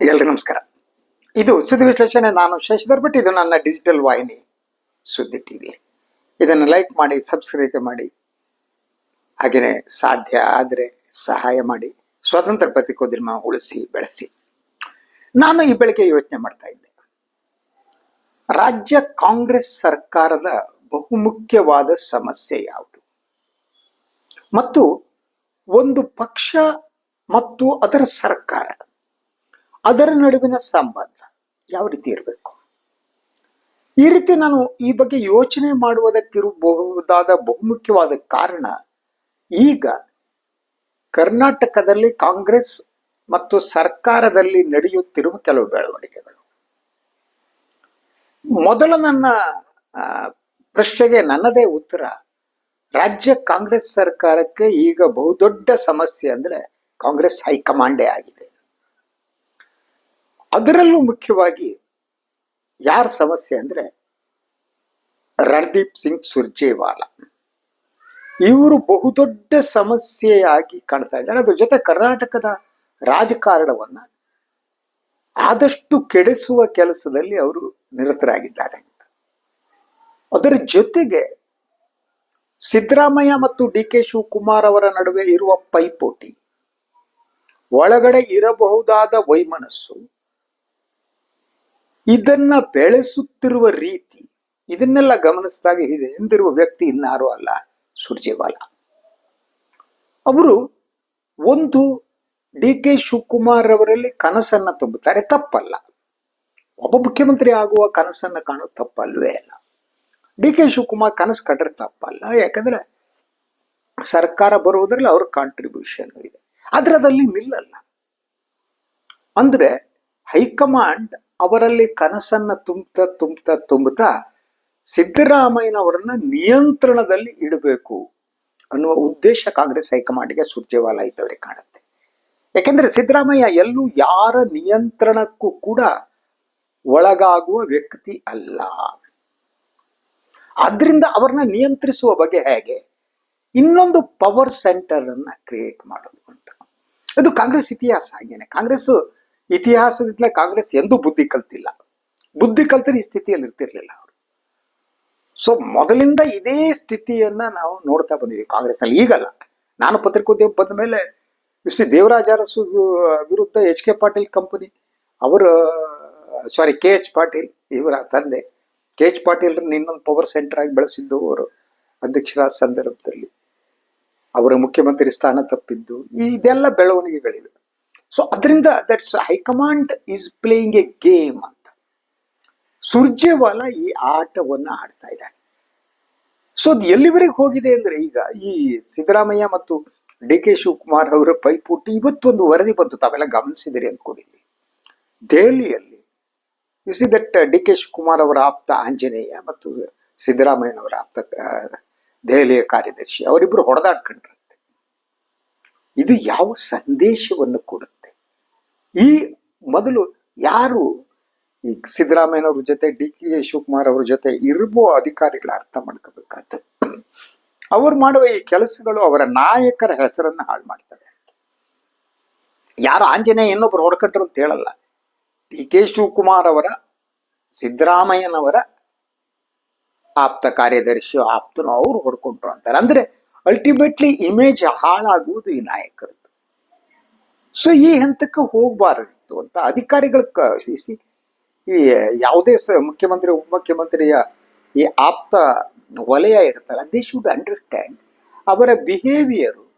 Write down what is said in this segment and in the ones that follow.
ಎಲ್ರಿಗೂ ನಮಸ್ಕಾರ. ಇದು ಸುದ್ದಿ ವಿಶ್ಲೇಷಣೆ, ನಾನು ಶಶಿಧರ್ ಭಟ್. ಇದು ನನ್ನ ಡಿಜಿಟಲ್ ವಾಹಿನಿ, ಸುದ್ದಿ ಟಿವಿ. ಇದನ್ನು ಲೈಕ್ ಮಾಡಿ ಸಬ್ಸ್ಕ್ರೈಬ್ ಮಾಡಿ. ಹಾಗೆಯೇ ಸಾಧ್ಯ ಆದರೆ ಸಹಾಯ ಮಾಡಿ. ಸ್ವತಂತ್ರ ಪತ್ರಿಕೋದ್ಯಮ ಉಳಿಸಿ, ಬೆಳೆಸಿ. ನಾನು ಈ ಬೆಳಗ್ಗೆ ಯೋಚನೆ ಮಾಡ್ತಾ ಇದ್ದೆ. ರಾಜ್ಯ ಕಾಂಗ್ರೆಸ್ ಸರ್ಕಾರದ ಬಹುಮುಖ್ಯವಾದ ಸಮಸ್ಯೆ ಯಾವುದು? ಮತ್ತು ಒಂದು ಪಕ್ಷ ಮತ್ತು ಅದರ ಸರ್ಕಾರ. ಅದರ ನಡುವಿನ ಸಂಬಂಧ ಯಾವ ರೀತಿ ಇರಬೇಕು? ಈ ರೀತಿ ನಾನು ಈ ಬಗ್ಗೆ ಯೋಚನೆ ಮಾಡುವುದಕ್ಕಿರಬಹುದಾದ ಬಹುಮುಖ್ಯವಾದ ಕಾರಣ, ಈಗ ಕರ್ನಾಟಕದಲ್ಲಿ ಕಾಂಗ್ರೆಸ್ ಮತ್ತು ಸರ್ಕಾರದಲ್ಲಿ ನಡೆಯುತ್ತಿರುವ ಕೆಲವು ಬೆಳವಣಿಗೆಗಳು. ಮೊದಲ ನನ್ನ ಪ್ರಶ್ನೆಗೆ ನನ್ನದೇ ಉತ್ತರ, ರಾಜ್ಯ ಕಾಂಗ್ರೆಸ್ ಸರ್ಕಾರಕ್ಕೆ ಈಗ ಬಹುದೊಡ್ಡ ಸಮಸ್ಯೆ ಅಂದ್ರೆ ಕಾಂಗ್ರೆಸ್ ಹೈಕಮಾಂಡೇ ಆಗಿದೆ. ಅದರಲ್ಲೂ ಮುಖ್ಯವಾಗಿ ಯಾರ ಸಮಸ್ಯೆ ಅಂದ್ರೆ ರಣದೀಪ್ ಸಿಂಗ್ ಸುರ್ಜೇವಾಲ. ಇವರು ಬಹುದೊಡ್ಡ ಸಮಸ್ಯೆಯಾಗಿ ಕಾಣ್ತಾ ಇದ್ದಾರೆ. ಅದ್ರ ಜೊತೆ ಕರ್ನಾಟಕದ ರಾಜಕಾರಣವನ್ನ ಆದಷ್ಟು ಕೆಡಿಸುವ ಕೆಲಸದಲ್ಲಿ ಅವರು ನಿರತರಾಗಿದ್ದಾರೆ. ಅದರ ಜೊತೆಗೆ ಸಿದ್ದರಾಮಯ್ಯ ಮತ್ತು ಡಿ ಕೆ ಶಿವಕುಮಾರ್ ಅವರ ನಡುವೆ ಇರುವ ಪೈಪೋಟಿ ಒಳಗಡೆ ಇರಬಹುದಾದ ವೈಮನಸ್ಸು ಇದನ್ನ ಬೆಳೆಸುತ್ತಿರುವ ರೀತಿ, ಇದನ್ನೆಲ್ಲ ಗಮನಿಸಿದಾಗ ಇದೆ ಎಂದಿರುವ ವ್ಯಕ್ತಿ ಇನ್ನಾರು ಅಲ್ಲ, ಸುರ್ಜೇವಾಲ. ಅವರು ಒಂದು ಡಿ ಕೆ ಶಿವಕುಮಾರ್ ಅವರಲ್ಲಿ ಕನಸನ್ನ ತುಂಬುತ್ತಾರೆ, ತಪ್ಪಲ್ಲ. ಒಬ್ಬ ಮುಖ್ಯಮಂತ್ರಿ ಆಗುವ ಕನಸನ್ನ ಕಾಣೋ ತಪ್ಪಲ್ವೇ ಅಲ್ಲ. ಡಿ ಕೆ ಶಿವಕುಮಾರ್ ಕನಸು ಕಂಡ್ರೆ ತಪ್ಪಲ್ಲ, ಯಾಕಂದ್ರೆ ಸರ್ಕಾರ ಬರುವುದರಲ್ಲಿ ಅವ್ರ ಕಾಂಟ್ರಿಬ್ಯೂಷನ್ ಇದೆ. ಅದರದಲ್ಲಿ ನಿಲ್ಲಲ್ಲ. ಅಂದ್ರೆ ಹೈಕಮಾಂಡ್ ಅವರಲ್ಲಿ ಕನಸನ್ನ ತುಂಬುತ್ತಾ ತುಂಬುತ್ತಾ ತುಂಬುತ್ತಾ ಸಿದ್ದರಾಮಯ್ಯನವರನ್ನ ನಿಯಂತ್ರಣದಲ್ಲಿ ಇಡಬೇಕು ಅನ್ನುವ ಉದ್ದೇಶ ಕಾಂಗ್ರೆಸ್ ಹೈಕಮಾಂಡ್ಗೆ ಸುರ್ಜೇವಾಲಾ ಇದ್ದವರಿಗೆ ಕಾಣುತ್ತೆ. ಯಾಕೆಂದ್ರೆ ಸಿದ್ದರಾಮಯ್ಯ ಎಲ್ಲೂ ಯಾರ ನಿಯಂತ್ರಣಕ್ಕೂ ಕೂಡ ಒಳಗಾಗುವ ವ್ಯಕ್ತಿ ಅಲ್ಲ. ಆದ್ರಿಂದ ಅವ್ರನ್ನ ನಿಯಂತ್ರಿಸುವ ಬಗ್ಗೆ ಹೇಗೆ? ಇನ್ನೊಂದು ಪವರ್ ಸೆಂಟರ್ ಅನ್ನ ಕ್ರಿಯೇಟ್ ಮಾಡೋದು ಅಂತ. ಅದು ಕಾಂಗ್ರೆಸ್ ಇತಿಹಾಸ ಹಾಗೇನೆ. ಕಾಂಗ್ರೆಸ್ ಇತಿಹಾಸದಿಂದ ಕಾಂಗ್ರೆಸ್ ಎಂದೂ ಬುದ್ಧಿ ಕಲ್ತಿಲ್ಲ. ಬುದ್ಧಿ ಕಲ್ತರೆ ಈ ಸ್ಥಿತಿಯಲ್ಲಿ ಇರ್ತಿರ್ಲಿಲ್ಲ ಅವರು. ಸೊ ಮೊದಲಿಂದ ಇದೇ ಸ್ಥಿತಿಯನ್ನ ನಾವು ನೋಡ್ತಾ ಬಂದಿದ್ದೀವಿ ಕಾಂಗ್ರೆಸ್ನಲ್ಲಿ. ಈಗಲ್ಲ. ನಾನು ಪತ್ರಿಕೋದ್ಯಮ ಬಂದ ಮೇಲೆ ಶ್ರೀ ದೇವರಾಜ ಅರಸು ವಿರುದ್ಧ ಎಚ್ ಕೆ ಪಾಟೀಲ್ ಕಂಪನಿ ಅವರು ಸಾರಿ ಕೆ ಎಚ್ ಪಾಟೀಲ್ ಇವರ ತಂದೆ ಕೆ ಎಚ್ ಪಾಟೀಲ್ ಇನ್ನೊಂದು ಪವರ್ ಸೆಂಟರ್ ಆಗಿ ಬೆಳೆಸಿದ್ದು ಅವರು ಅಧ್ಯಕ್ಷರ ಸಂದರ್ಭದಲ್ಲಿ. ಅವರ ಮುಖ್ಯಮಂತ್ರಿ ಸ್ಥಾನ ತಪ್ಪಿದ್ದು, ಇದೆಲ್ಲ ಬೆಳವಣಿಗೆಗಳಿವೆ. ಸೊ ಅದರಿಂದ that's high command is playing a game ಅಂತ. ಸುರ್ಜೇವಾಲ ಈ ಆಟವನ್ನ ಆಡ್ತಾ ಇದ್ದಾರೆ ಸೊ ಅದು ಎಲ್ಲಿವರೆಗೆ ಹೋಗಿದೆ ಅಂದ್ರೆ ಈಗ ಈ ಸಿದ್ದರಾಮಯ್ಯ ಮತ್ತು ಡಿ ಕೆ ಶಿವಕುಮಾರ್ ಅವರ ಪೈಪೋಟಿ ಇವತ್ತೊಂದು ವರದಿ ಬಂತು. ತಾವೆಲ್ಲ ಗಮನಿಸಿದಿರಿ ಅಂದ್ಕೊಂಡಿದ್ವಿ ದೆಹಲಿಯಲ್ಲಿ you see that D K Shivakumar ಅವರ ಆಪ್ತ ಆಂಜನೇಯ ಮತ್ತು ಸಿದ್ದರಾಮಯ್ಯನವರ ಆಪ್ತ ದೆಹಲಿಯ ಕಾರ್ಯದರ್ಶಿ ಅವರಿಬ್ಬರು ಹೊಡೆದಾಡ್ಕೊಂಡ್ರಂತೆ. ಇದು ಯಾವ ಸಂದೇಶವನ್ನು ಕೊಡುತ್ತೆ? ಈ ಮೊದಲು ಯಾರು ಈ ಸಿದ್ದರಾಮಯ್ಯನವ್ರ ಜೊತೆ ಡಿ ಕೆ ಶಿವಕುಮಾರ್ ಅವ್ರ ಜೊತೆ ಇರ್ಬೋ ಅಧಿಕಾರಿಗಳ ಅರ್ಥ ಮಾಡ್ಕೋಬೇಕಾದ್ದು? ಅವ್ರು ಮಾಡುವ ಈ ಕೆಲಸಗಳು ಅವರ ನಾಯಕರ ಹೆಸರನ್ನ ಹಾಳು ಮಾಡ್ತವೆ. ಯಾರು ಆಂಜನೇಯ ಇನ್ನೊಬ್ರು ಹೊಡ್ಕೊಂಡ್ರು ಅಂತ ಹೇಳಲ್ಲ. ಡಿ ಕೆ ಶಿವಕುಮಾರ್ ಅವರ, ಸಿದ್ದರಾಮಯ್ಯನವರ ಆಪ್ತ ಕಾರ್ಯದರ್ಶಿ ಆಪ್ತನು ಅವ್ರು ಹೊಡ್ಕೊಂಡ್ರು ಅಂತಾರೆ. ಅಂದ್ರೆ ಅಲ್ಟಿಮೇಟ್ಲಿ ಇಮೇಜ್ ಹಾಳಾಗುವುದು ಈ ನಾಯಕರದ್ದು. ಸೊ ಈ ಹಂತಕ್ಕೆ ಹೋಗಬಾರದಿತ್ತು ಅಂತ ಅಧಿಕಾರಿಗಳ ಸಿ- ಈ ಯಾವುದೇ ಸ ಮುಖ್ಯಮಂತ್ರಿ, ಉಪಮುಖ್ಯಮಂತ್ರಿಯ ಈ ಆಪ್ತ ವಲಯ ಇರ್ತಾರೆ ದೇ ಶುಡ್ ಅಂಡರ್ಸ್ಟ್ಯಾಂಡ್ ಅವರ ಬಿಹೇವಿಯರು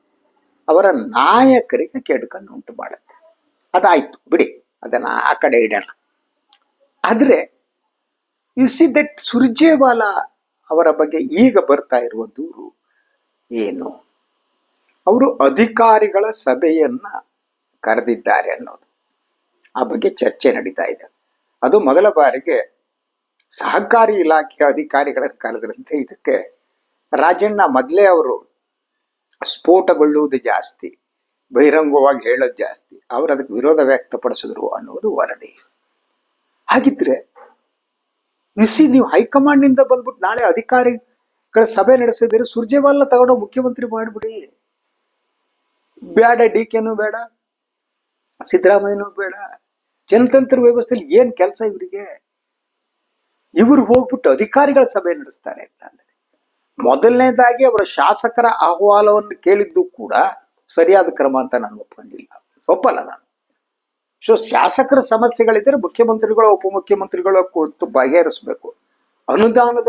ಅವರ ನಾಯಕರಿಗೆ ಕೆಡ್ಕೊಂಡು ಉಂಟು ಮಾಡುತ್ತೆ. ಅದಾಯ್ತು, ಬಿಡಿ, ಅದನ್ನ ಆ ಕಡೆ ಇಡೋಣ. ಆದ್ರೆ ಯು ಸಿ ದಟ್ ಸುರ್ಜೇವಾಲಾ ಅವರ ಬಗ್ಗೆ ಈಗ ಬರ್ತಾ ಇರುವ ದೂರು ಏನು? ಅವರು ಅಧಿಕಾರಿಗಳ ಸಭೆಯನ್ನ ಕರೆದಿದ್ದಾರೆ ಅನ್ನೋದು. ಆ ಬಗ್ಗೆ ಚರ್ಚೆ ನಡೀತಾ ಇದೆ. ಅದು ಮೊದಲ ಬಾರಿಗೆ ಸಹಕಾರಿ ಇಲಾಖೆಯ ಅಧಿಕಾರಿಗಳನ್ನು ಕರೆದ್ರಂತೆ ಇದಕ್ಕೆ ರಾಜಣ್ಣ ಮೊದಲೇ ಅವರು ಸ್ಫೋಟಗೊಳ್ಳುವುದು ಜಾಸ್ತಿ, ಬಹಿರಂಗವಾಗಿ ಹೇಳೋದು ಜಾಸ್ತಿ, ಅವರು ಅದಕ್ಕೆ ವಿರೋಧ ವ್ಯಕ್ತಪಡಿಸಿದ್ರು ಅನ್ನೋದು ವರದಿ. ಹಾಗಿದ್ರೆ ಸಿ ನೀವು ಹೈಕಮಾಂಡ್ನಿಂದ ಬಂದ್ಬಿಟ್ಟು ನಾಳೆ ಅಧಿಕಾರಿಗಳ ಸಭೆ ನಡೆಸಿದ್ರೆ ಸುರ್ಜೇವಾಲ ತಗೊಂಡು ಮುಖ್ಯಮಂತ್ರಿ ಮಾಡಿಬಿಡಿ. ಬೇಡ ಡಿ ಕೆನೂ ಬೇಡ. ಸಿದ್ದರಾಮಯ್ಯನೂ ಬೇಡ. ಜನತಂತ್ರ ವ್ಯವಸ್ಥೆಯಲ್ಲಿ ಏನ್ ಕೆಲಸ ಇವರಿಗೆ? ಇವರು ಹೋಗ್ಬಿಟ್ಟು ಅಧಿಕಾರಿಗಳ ಸಭೆ ನಡೆಸ್ತಾರೆ ಅಂತ ಅಂದ್ರೆ. ಮೊದಲನೇದಾಗಿ ಅವರ ಶಾಸಕರ ಅಹವಾಲವನ್ನು ಕೇಳಿದ್ದು ಕೂಡ ಸರಿಯಾದ ಕ್ರಮ ಅಂತ ನಾನು ಒಪ್ಕೊಂಡಿಲ್ಲ. ಒಪ್ಪಲ್ಲ ನಾನು. ಸೊ ಶಾಸಕರ ಸಮಸ್ಯೆಗಳಿದ್ರೆ ಮುಖ್ಯಮಂತ್ರಿಗಳು, ಉಪಮುಖ್ಯಮಂತ್ರಿಗಳು ಕುರಿತು ಬಗೆಹರಿಸಬೇಕು. ಅನುದಾನದ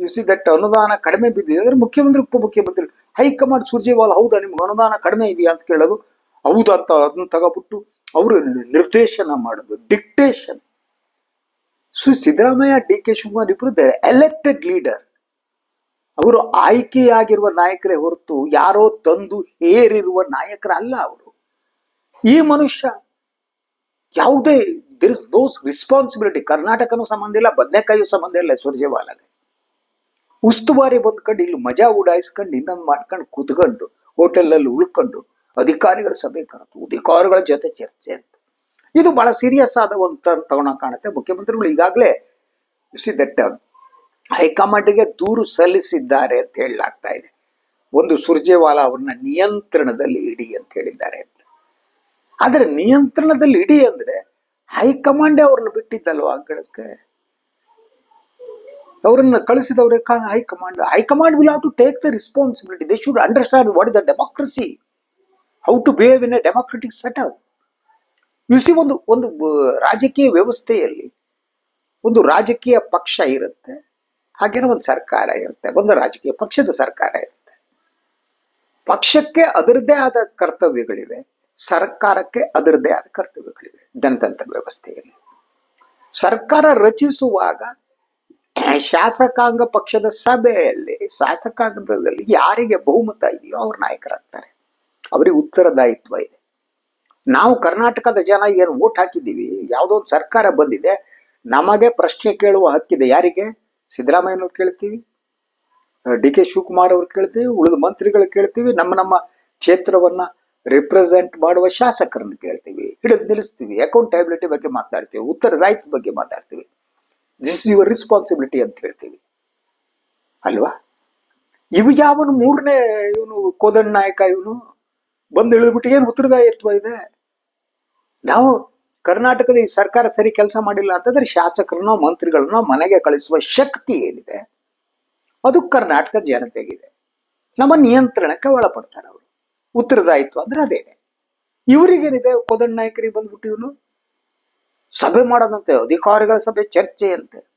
ಯು ಸಿ ದಟ್ ಅನುದಾನ ಕಡಿಮೆ ಬಿದ್ದಿದೆ ಅಂದ್ರೆ ಮುಖ್ಯಮಂತ್ರಿ, ಉಪಮುಖ್ಯಮಂತ್ರಿ. ಹೈಕಮಾಂಡ್ ಸುರ್ಜೇವಾಲ್, ಹೌದಾ, ನಿಮ್ಗೆ ಅನುದಾನ ಕಡಿಮೆ ಇದೆಯಾ ಅಂತ ಕೇಳೋದು ಹೌದು ಅಂತ ಅದನ್ನ ತಗೋಬಿಟ್ಟು ಅವರು ನಿರ್ದೇಶನ ಮಾಡೋದು dictation so Siddaramaiah D K Shivakumar ಇಬ್ಬರು ಎಲೆಕ್ಟೆಡ್ ಲೀಡರ್ ಅವರು ಆಯ್ಕೆಯಾಗಿರುವ ನಾಯಕರೇ ಹೊರತು ಯಾರೋ ತಂದು ಹೇರಿರುವ ನಾಯಕರಲ್ಲ ಅವರು. ಈ ಮನುಷ್ಯ ಯಾವುದೇ ದಿರ್ ಇಸ್ ದೋಸ್ ರೆಸ್ಪಾನ್ಸಿಬಿಲಿಟಿ ಕರ್ನಾಟಕನೂ ಸಂಬಂಧ ಇಲ್ಲ, ಬದನೆಕಾಯಿಯೂ ಸಂಬಂಧ ಇಲ್ಲ, ಸುರ್ಜೇವಾಲಾಗೆ. ಉಸ್ತುವಾರಿ ಬಂದ್ಕೊಂಡು, ಇಲ್ಲಿ ಮಜಾ ಉಡಾಯಿಸ್ಕೊಂಡು ಇನ್ನೊಂದು ಮಾಡ್ಕೊಂಡು ಕೂತ್ಕೊಂಡು ಹೋಟೆಲಲ್ಲಿ ಉಳ್ಕೊಂಡು ಅಧಿಕಾರಿಗಳ ಸಭೆ ಕರೆದು, ಅಧಿಕಾರಿಗಳ ಜೊತೆ ಚರ್ಚೆ ಅಂತ. ಇದು ಬಹಳ ಸೀರಿಯಸ್ ಆದ ಒಂದು ಕಾಣುತ್ತೆ. ಮುಖ್ಯಮಂತ್ರಿಗಳು ಈಗಾಗಲೇ ಸಿ ದಟ್ ಹೈಕಮಾಂಡ್ಗೆ ದೂರು ಸಲ್ಲಿಸಿದ್ದಾರೆ ಅಂತ ಹೇಳಲಾಗ್ತಾ ಇದೆ. ಒಂದು ಸುರ್ಜೇವಾಲಾ ಅವ್ರನ್ನ ನಿಯಂತ್ರಣದಲ್ಲಿ ಇಡಿ ಅಂತ ಹೇಳಿದ್ದಾರೆ ಅಂತ. ಆದ್ರೆ ನಿಯಂತ್ರಣದಲ್ಲಿ ಇಡಿ ಅಂದ್ರೆ ಹೈಕಮಾಂಡೇ ಅವ್ರನ್ನ ಬಿಟ್ಟಿದ್ದಲ್ವಾ ಅಂಗಳಕ್ಕೆ? ಅವರನ್ನ ಕಳಿಸಿದವ್ರೆ high command. High command will have to take the responsibility they should understand what is the democracy how to behave in a democratic setup see ಒಂದು ಒಂದು ರಾಜಕೀಯ ವ್ಯವಸ್ಥೆಯಲ್ಲಿ ಒಂದು ರಾಜಕೀಯ ಪಕ್ಷ ಇರುತ್ತೆ. ಹಾಗೇನೋ ಒಂದು ಸರ್ಕಾರ ಇರುತ್ತೆ. ಒಂದು ರಾಜಕೀಯ ಪಕ್ಷದ ಸರ್ಕಾರ ಇರುತ್ತೆ. ಪಕ್ಷಕ್ಕೆ ಅದರದ್ದೇ ಆದ ಕರ್ತವ್ಯಗಳಿವೆ. ಸರ್ಕಾರಕ್ಕೆ ಅದರದ್ದೇ ಆದ ಕರ್ತವ್ಯಗಳಿವೆ. ಜನತಂತ್ರ ವ್ಯವಸ್ಥೆಯಲ್ಲಿ. ಸರ್ಕಾರ ರಚಿಸುವಾಗ ಶಾಸಕಾಂಗ ಪಕ್ಷದ ಸಭೆಯಲ್ಲಿ, ಶಾಸಕಾಂಗದಲ್ಲಿ ಯಾರಿಗೆ ಬಹುಮತ ಇದೆಯೋ ಅವ್ರ ನಾಯಕರಾಗ್ತಾರೆ. ಅವರಿಗೆ ಉತ್ತರದಾಯಿತ್ವ ಇದೆ. ನಾವು ಕರ್ನಾಟಕದ ಜನ ಏನು ಓಟ್ ಹಾಕಿದ್ದೀವಿ, ಯಾವುದೋ ಒಂದು ಸರ್ಕಾರ ಬಂದಿದೆ, ನಮಗೆ ಪ್ರಶ್ನೆ ಕೇಳುವ ಹಕ್ಕಿದೆ ಯಾರಿಗೆ? ಸಿದ್ದರಾಮಯ್ಯನವ್ರು ಕೇಳ್ತೀವಿ, ಡಿ ಕೆ ಶಿವಕುಮಾರ್ ಅವ್ರು ಕೇಳ್ತೀವಿ, ಉಳಿದ ಮಂತ್ರಿಗಳು ಕೇಳ್ತೀವಿ, ನಮ್ಮ ನಮ್ಮ ಕ್ಷೇತ್ರವನ್ನ ರಿಪ್ರೆಸೆಂಟ್ ಮಾಡುವ ಶಾಸಕರನ್ನು ಕೇಳ್ತೀವಿ, ಹಿಡಿದು ನಿಲ್ಲಿಸ್ತೀವಿ ಅಕೌಂಟಬಿಲಿಟಿ ಬಗ್ಗೆ ಮಾತಾಡ್ತೀವಿ, ಉತ್ತರದಾಯಿತ್ವ ಬಗ್ಗೆ ಮಾತಾಡ್ತೀವಿ. ದಿಸ್ ಇಸ್ ಯುವರ್ ರೆಸ್ಪಾನ್ಸಿಬಿಲಿಟಿ ಅಂತ ಹೇಳ್ತೀವಿ. ಅಲ್ವಾ? ಇವು ಯಾವನು ಮೂರನೇ ಇವನು ಕೋದಣ್ಣ ನಾಯಕ ಇವನು? ಬಂದು ಇಳಿದ್ಬಿಟ್ಟು ಏನು ಉತ್ತರದಾಯಿತ್ವ ಇದೆ? ನಾವು ಕರ್ನಾಟಕದ ಈ ಸರ್ಕಾರ ಸರಿ ಕೆಲಸ ಮಾಡಿಲ್ಲ ಅಂತಂದ್ರೆ ಶಾಸಕರನ್ನೋ ಮಂತ್ರಿಗಳನ್ನೋ ಮನೆಗೆ ಕಳಿಸುವ ಶಕ್ತಿ ಏನಿದೆ? ಅದು ಕರ್ನಾಟಕದ ಜನತೆಗಿದೆ. ನಮ್ಮ ನಿಯಂತ್ರಣಕ್ಕೆ ಒಳಪಡ್ತಾರೆ ಅವರು. ಉತ್ತರದಾಯಿತ್ವ ಅಂದ್ರೆ ಅದೇನೆ. ಇವರಿಗೇನಿದೆ? ಕೋದಂಡ ನಾಯಕರಿಗೆ ಬಂದ್ಬಿಟ್ಟು ಇವನು? ಸಭೆ ಮಾಡೋದಂತೆ, ಅಧಿಕಾರಿಗಳ ಸಭೆ ಚರ್ಚೆಯಂತೆ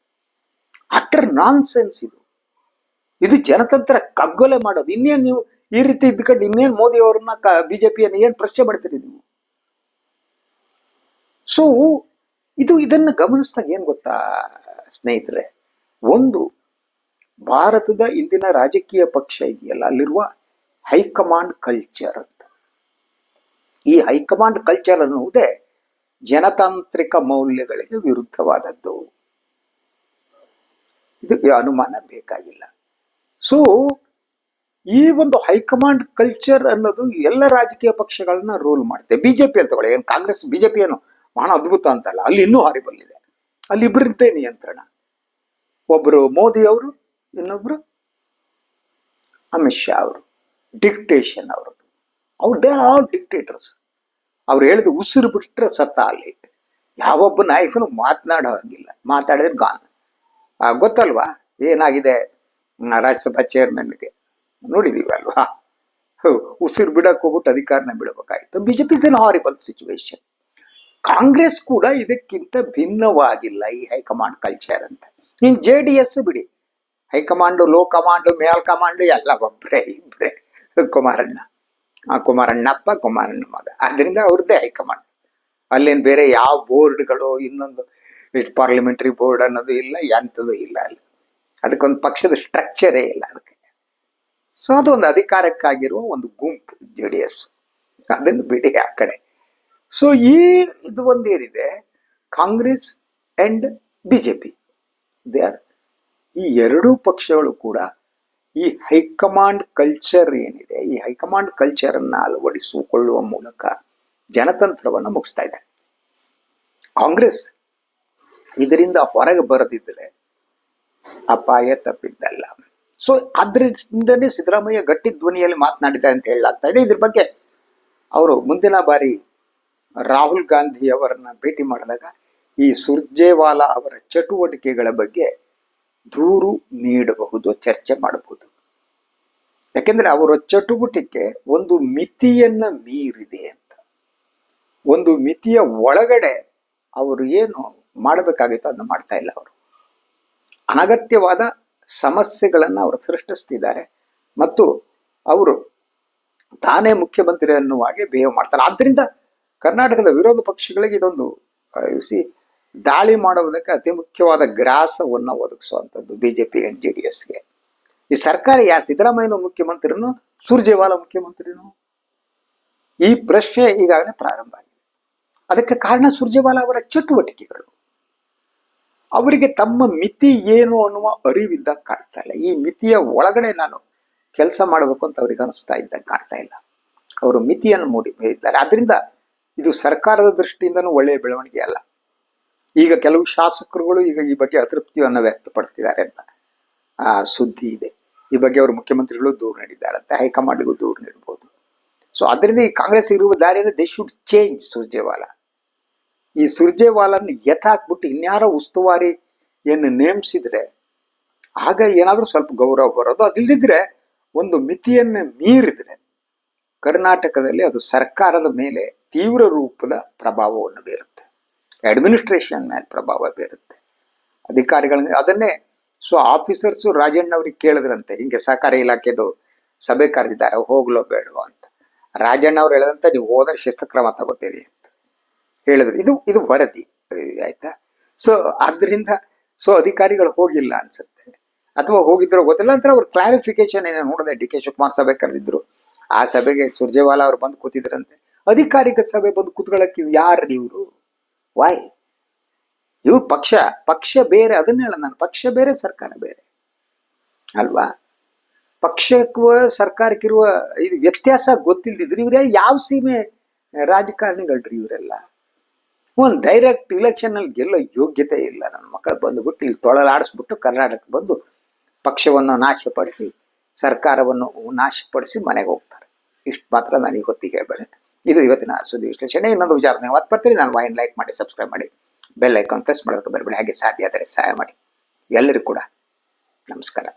ನಾನ್ಸೆನ್ಸ್ ನಾನ್ ಇದು. ಇದು ಜನತಂತ್ರ ಕಗ್ಗೊಲೆ ಮಾಡೋದು. ಇನ್ನೇನು ನೀವು ಈ ರೀತಿ ಇದ್ಕೊಂಡು ಇನ್ನೇನ್ ಮೋದಿ ಅವ್ರನ್ನ ಬಿಜೆಪಿಯನ್ನು ಏನ್ ಪ್ರಶ್ನೆ ಮಾಡ್ತೀರಿ ನೀವು? ಸೊ ಇದು, ಇದನ್ನ ಗಮನಿಸಿದಾಗ ಏನ್ ಗೊತ್ತಾ ಸ್ನೇಹಿತರೆ? ಒಂದು, ಭಾರತದ ಇಂದಿನ ರಾಜಕೀಯ ಪಕ್ಷ ಇದೆಯಲ್ಲ, ಅಲ್ಲಿರುವ ಹೈಕಮಾಂಡ್ ಕಲ್ಚರ್ ಅಂತ. ಈ ಹೈಕಮಾಂಡ್ ಕಲ್ಚರ್ ಅನ್ನುವುದೇ ಜನತಾಂತ್ರಿಕ ಮೌಲ್ಯಗಳಿಗೆ ವಿರುದ್ಧವಾದದ್ದು. ಇದಕ್ಕೆ ಅನುಮಾನ ಬೇಕಾಗಿಲ್ಲ. ಸೊ ಈ ಒಂದು ಹೈಕಮಾಂಡ್ ಕಲ್ಚರ್ ಅನ್ನೋದು ಎಲ್ಲ ರಾಜಕೀಯ ಪಕ್ಷಗಳನ್ನ ರೂಲ್ ಮಾಡುತ್ತೆ. ಬಿಜೆಪಿ ಅಂತ ಏನು ಕಾಂಗ್ರೆಸ್ ಬಿಜೆಪಿ ಏನು ಬಹಳ ಅದ್ಭುತ ಅಂತಲ್ಲ ಅಲ್ಲಿ. ಇನ್ನೂ ಹಾರಿಬಲ್ ಇದೆ ಅಲ್ಲಿ ಇಬ್ಬರಿದ್ದೇ ನಿಯಂತ್ರಣ. ಒಬ್ಬರು ಮೋದಿ ಅವರು, ಇನ್ನೊಬ್ರು ಅಮಿತ್ ಶಾ ಅವರು. ಡಿಕ್ಟೇಷನ್ ಅವರು ಅವ್ರು ದೇ ಆರ್ ಆಲ್ ಡಿಕ್ಟೇಟರ್ಸ್ ಅವ್ರು ಹೇಳಿದ ಉಸಿರು ಬಿಟ್ಟರೆ ಸತ್ತ ಅಲ್ಲಿ. ಯಾವೊಬ್ಬ ನಾಯಕನು ಮಾತನಾಡೋ ಹಂಗಿಲ್ಲ. ಮಾತಾಡಿದ್ರೆ ಗಾನ್ ಗೊತ್ತಲ್ವಾ? ಏನಾಗಿದೆ? ರಾಜ್ಯಸಭಾ ಚೇರ್ಮನ್ಗೆ ನೋಡಿದೀವಿ ಅಲ್ವಾ ಉಸಿರು ಬಿಡಕ್ ಹೋಗ್ಬಿಟ್ಟು ಅಧಿಕಾರನ ಬಿಡಬೇಕಾಯ್ತು. BJP is an horrible situation Congress ಕೂಡ ಇದಕ್ಕಿಂತ ಭಿನ್ನವಾಗಿಲ್ಲ ಈ ಹೈಕಮಾಂಡ್ ಕಲ್ಚರ್ ಅಂತ. ಇನ್ ಜೆ ಡಿ ಎಸ್ ಬಿಡಿ. ಹೈಕಮಾಂಡು ಲೋ ಕಮಾಂಡು ಮೇಲ್ ಕಮಾಂಡು ಎಲ್ಲ ಒಬ್ಬರೇ ಇಬ್ಬರೇ ಕುಮಾರಣ್ಣ. ಆ ಕುಮಾರಣ್ಣಪ್ಪ, ಕುಮಾರಣ್ಣ ಮಗ. ಆದ್ರಿಂದ ಅವ್ರದ್ದೇ ಹೈಕಮಾಂಡ್. ಅಲ್ಲೇನು ಬೇರೆ ಯಾವ ಬೋರ್ಡ್ಗಳು ಇನ್ನೊಂದು ಪಾರ್ಲಿಮೆಂಟರಿ ಬೋರ್ಡ್ ಅನ್ನೋದು ಇಲ್ಲ, ಎಂಥದ್ದು ಇಲ್ಲ ಅಲ್ಲಿ. ಅದಕ್ಕೊಂದು ಪಕ್ಷದ ಸ್ಟ್ರಕ್ಚರೇ ಇಲ್ಲ. ಅದಕ್ಕೆ ಸೊ ಅದೊಂದು ಅಧಿಕಾರಕ್ಕಾಗಿರುವ ಒಂದು ಗುಂಪು, ಜೆ ಡಿ ಎಸ್. ಅದನ್ನು ಬಿಡಿ ಆ ಕಡೆ. ಸೊ ಈ ಇದು ಒಂದೇನಿದೆ, Congress and BJP. They are ಈ ಎರಡೂ ಪಕ್ಷಗಳು ಕೂಡ ಈ ಹೈಕಮಾಂಡ್ ಕಲ್ಚರ್ ಏನಿದೆ, ಈ ಹೈಕಮಾಂಡ್ ಕಲ್ಚರ್ ಅನ್ನ ಅಳವಡಿಸಿಕೊಳ್ಳುವ ಮೂಲಕ ಜನತಂತ್ರವನ್ನು ಮುಗಿಸ್ತಾ ಇದೆ. ಕಾಂಗ್ರೆಸ್ ಇದರಿಂದ ಹೊರಗೆ ಬರದಿದ್ದರೆ ಅಪಾಯ ತಪ್ಪಿದ್ದಲ್ಲ. ಸೊ ಅದರಿಂದನೇ ಸಿದ್ದರಾಮಯ್ಯ ಗಟ್ಟಿ ಧ್ವನಿಯಲ್ಲಿ ಮಾತನಾಡಿದ್ದಾರೆ ಅಂತ ಹೇಳಲಾಗ್ತಾ ಇದೆ. ಇದ್ರ ಬಗ್ಗೆ ಅವರು ಮುಂದಿನ ಬಾರಿ ರಾಹುಲ್ ಗಾಂಧಿ ಅವರನ್ನ ಭೇಟಿ ಮಾಡಿದಾಗ ಈ ಸುರ್ಜೇವಾಲಾ ಅವರ ಚಟುವಟಿಕೆಗಳ ಬಗ್ಗೆ ದೂರು ನೀಡಬಹುದು, ಚರ್ಚೆ ಮಾಡಬಹುದು. ಯಾಕೆಂದ್ರೆ ಅವರ ಚಟುವಟಿಕೆ ಒಂದು ಮಿತಿಯನ್ನ ಮೀರಿದೆ ಅಂತ. ಒಂದು ಮಿತಿಯ ಒಳಗಡೆ ಅವರು ಏನು ಮಾಡಬೇಕಾಗಿತ್ತು ಅದನ್ನ ಮಾಡ್ತಾ ಇಲ್ಲ ಅವರು. ಅನಗತ್ಯವಾದ ಸಮಸ್ಯೆಗಳನ್ನು ಅವರು ಸೃಷ್ಟಿಸ್ತಿದ್ದಾರೆ. ಮತ್ತು ಅವರು ತಾನೇ ಮುಖ್ಯಮಂತ್ರಿ ಅನ್ನುವ ಹಾಗೆ ಬಿಹೇವ್ ಮಾಡ್ತಾರೆ. ಆದ್ದರಿಂದ ಕರ್ನಾಟಕದ ವಿರೋಧ ಪಕ್ಷಗಳಿಗೆ ಇದೊಂದು ಸಿ ದಾಳಿ ಮಾಡುವುದಕ್ಕೆ ಅತಿ ಮುಖ್ಯವಾದ ಗ್ರಾಸವನ್ನು ಒದಗಿಸುವಂಥದ್ದು ಬಿಜೆಪಿ ಎನ್ ಜೆ ಡಿ ಎಸ್ಗೆ. ಈ ಸರ್ಕಾರ ಯಾ ಸಿದ್ದರಾಮಯ್ಯನ ಮುಖ್ಯಮಂತ್ರಿನು, ಸುರ್ಜೇವಾಲಾ ಮುಖ್ಯಮಂತ್ರಿನು? ಈ ಪ್ರಶ್ನೆ ಈಗಾಗಲೇ ಪ್ರಾರಂಭ ಆಗಿದೆ. ಅದಕ್ಕೆ ಕಾರಣ ಸುರ್ಜೇವಾಲಾ ಅವರ ಚಟುವಟಿಕೆಗಳು. ಅವರಿಗೆ ತಮ್ಮ ಮಿತಿ ಏನು ಅನ್ನುವ ಅರಿವಿದ್ದ ಕಾಣ್ತಾ ಇಲ್ಲ. ಈ ಮಿತಿಯ ಒಳಗಡೆ ನಾನು ಕೆಲಸ ಮಾಡಬೇಕು ಅಂತ ಅವ್ರಿಗೆ ಅನಿಸ್ತಾ ಇದ್ದಂಗೆ ಕಾಣ್ತಾ ಇಲ್ಲ. ಅವರು ಮಿತಿಯನ್ನು ಮೂಡಿ ಇದ್ದಾರೆ ಆದ್ರಿಂದ ಇದು ಸರ್ಕಾರದ ದೃಷ್ಟಿಯಿಂದನೂ ಒಳ್ಳೆಯ ಬೆಳವಣಿಗೆ ಅಲ್ಲ. ಈಗ ಕೆಲವು ಶಾಸಕರುಗಳು ಈಗ ಈ ಬಗ್ಗೆ ಅತೃಪ್ತಿಯನ್ನು ವ್ಯಕ್ತಪಡಿಸ್ತಿದ್ದಾರೆ ಅಂತ, ಆ, ಸುದ್ದಿ ಇದೆ. ಈ ಬಗ್ಗೆ ಅವರು ಮುಖ್ಯಮಂತ್ರಿಗಳು ದೂರು ನೀಡಿದ್ದಾರಂತೆ ಹೈಕಮಾಂಡ್ಗೂ ದೂರು ನೀಡಬಹುದು ಸೊ ಅದರಿಂದ ಈ ಕಾಂಗ್ರೆಸ್ ಇರುವ ದಾರಿಯಿಂದ ದೇ ಶುಡ್ ಚೇಂಜ್ ಸುರ್ಜೇವಾಲಾ. ಈ ಸುರ್ಜೇವಾಲನ್ನು ಎತ್ತಾಕ್ಬಿಟ್ಟು ಇನ್ಯಾರೋ ಉಸ್ತುವಾರಿ ಏನು ನೇಮಿಸಿದ್ರೆ, ಆಗ ಏನಾದರೂ ಸ್ವಲ್ಪ ಗೌರವ ಬರೋದು. ಅದಿಲ್ಲದಿದ್ರೆ ಒಂದು ಮಿತಿಯನ್ನು ಮೀರಿದ್ರೆ ಕರ್ನಾಟಕದಲ್ಲಿ ಅದು ಸರ್ಕಾರದ ಮೇಲೆ ತೀವ್ರ ರೂಪದ ಪ್ರಭಾವವನ್ನು ಬೀರುತ್ತೆ. ಅಡ್ಮಿನಿಸ್ಟ್ರೇಷನ್ ಮೇಲೆ ಪ್ರಭಾವ ಬೀರುತ್ತೆ. ಅಧಿಕಾರಿಗಳ ಅದನ್ನೇ ಸೊ ಆಫೀಸರ್ಸು ರಾಜಣ್ಣ ಅವ್ರಿಗೆ ಕೇಳಿದ್ರಂತೆ, ಹಿಂಗೆ ಸಹಕಾರ ಇಲಾಖೆದು ಸಭೆ ಕರೆದಿದ್ದಾರೆ, ಹೋಗ್ಲೋ ಬೇಡವೋ ಅಂತ. ರಾಜಣ್ಣ ಅವ್ರು ಹೇಳಿದಂತೆ, ನೀವು ಹೋದ್ರೆ ಶಿಸ್ತು ಕ್ರಮ ತಗೋತೀರಿ ಅಂತ. ಹೇಳಿದ್ರು. ಇದು ಇದು ವರದಿ. ಆಯ್ತಾ? ಸೊ ಆದ್ರಿಂದ ಸೊ ಅಧಿಕಾರಿಗಳು ಹೋಗಿಲ್ಲ ಅನ್ಸುತ್ತೆ. ಅಥವಾ ಹೋಗಿದ್ರು ಗೊತ್ತಿಲ್ಲ. ಅಂತ ಅವ್ರ ಕ್ಲಾರಿಫಿಕೇಶನ್ ಏನೋ ನೋಡಿದೆ. ಡಿ ಕೆ ಶಿವಕುಮಾರ್ ಸಭೆ ಕರೆದಿದ್ರು. ಆ ಸಭೆಗೆ ಸುರ್ಜೇವಾಲಾ ಅವ್ರು ಬಂದು ಕೂತಿದ್ರಂತೆ. ಅಧಿಕಾರಿಕ ಸಭೆ ಬಂದು ಕೂತ್ಕೊಳ್ಳಕ್ಕೆ ಯಾರು ಇವರು? ವಾಯ್ ಇವ್ರು ಪಕ್ಷ ಪಕ್ಷ ಬೇರೆ. ಅದನ್ನ ಹೇಳ ನಾನು. ಪಕ್ಷ ಬೇರೆ, ಸರ್ಕಾರ ಬೇರೆ. ಅಲ್ವಾ? ಪಕ್ಷಕ್ಕೂ ಸರ್ಕಾರಕ್ಕಿರುವ ಇದು ವ್ಯತ್ಯಾಸ ಗೊತ್ತಿಲ್ದಿದ್ರು ಇವ್ರ ಯಾವ ಸೀಮೆ ರಾಜಕಾರಣಿಗಳ್ರಿ ಇವರೆಲ್ಲ? ಒಂದು ಡೈರೆಕ್ಟ್ ಇಲೆಕ್ಷನ್ ಅಲ್ಲಿ ಗೆಲ್ಲೋ ಯೋಗ್ಯತೆ ಇಲ್ಲ. ನನ್ನ ಮಕ್ಕಳು ಬಂದುಬಿಟ್ಟು ಇಲ್ಲಿ ತೊಳಲಾಡಿಸ್ಬಿಟ್ಟು ಕರ್ನಾಟಕಕ್ಕೆ ಬಂದು ಪಕ್ಷವನ್ನು ನಾಶಪಡಿಸಿ, ಸರ್ಕಾರವನ್ನು ನಾಶಪಡಿಸಿ ಮನೆಗೆ ಹೋಗ್ತಾರೆ. ಇಷ್ಟು ಮಾತ್ರ ನನಗೆ ಗೊತ್ತಿಗೆ ಹೇಳ್ಬೇಡ ಇದು ಇವತ್ತಿನ ಸುದ್ದಿ ವಿಶ್ಲೇಷಣೆ. ಇನ್ನೊಂದು ವಿಚಾರ ಮತ್ತೆ ಬರ್ತೀನಿ ನಾನು ವಾಯಿನ್ ಲೈಕ್ ಮಾಡಿ ಸಬ್ಸ್ಕ್ರೈಬ್ ಮಾಡಿ ಬೆಲ್ ಐಕಾನ್ ಪ್ರೆಸ್ ಮಾಡೋದಕ್ಕೆ ಬರಬೇಡಿ ಹಾಗೆ ಸಾಧ್ಯ ಆದರೆ ಸಹಾಯ ಮಾಡಿ. ಎಲ್ಲರಿಗೂ ಕೂಡ ನಮಸ್ಕಾರ.